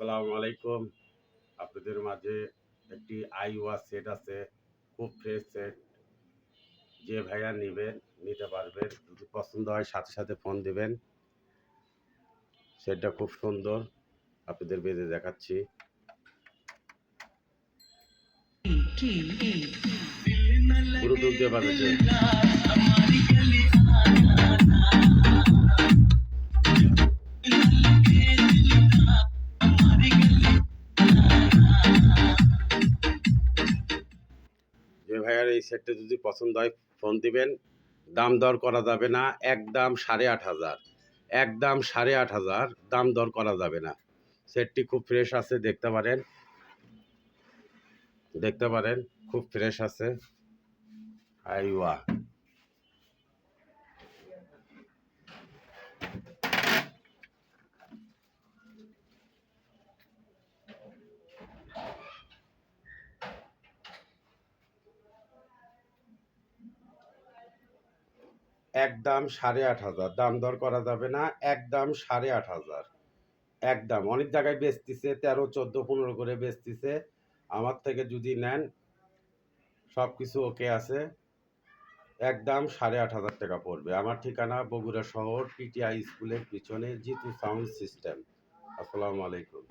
আসসালামু আলাইকুম আপনাদের মাঝে একটি আই ওয়াশ সেট আছে খুব ফ্রেশ সেট যে ভাইয়া নেবেন নিতে পারবেন যদি পছন্দ হয় সাথে সাথে ফোন দিবেন সেটটা খুব সুন্দর আপনাদের বেঁধে দেখাচ্ছি ব্লুটুথ দিয়ে বাজাচ্ছে ভাইয়ার এই সেটটা যদি পছন্দ হয় ফোন দিবেন। দাম দর করা যাবে না এক দাম সাড়ে আট হাজার। এক দাম সাড়ে আট হাজার, দাম দর করা যাবে না। সেটটি খুব ফ্রেশ আছে, দেখতে পারেন। দেখতে পারেন, খুব ফ্রেশ আছে। আইওয়া। একদম সাড়ে আট হাজার। দাম দর করা যাবে না একদম সাড়ে আট হাজার। একদম অনেক জায়গায় বেচতিছে, তেরো, চোদ্দ, পনেরো করে বেচতিছে। আমার থেকে যদি নেন সব কিছু ওকে আছে। একদম সাড়ে আট হাজার টাকা পড়বে। আমার ঠিকানা বগুড়া শহর, পিটিআই স্কুলের পিছনে জিতু সাউন্ড সিস্টেম। আসসালামু আলাইকুম।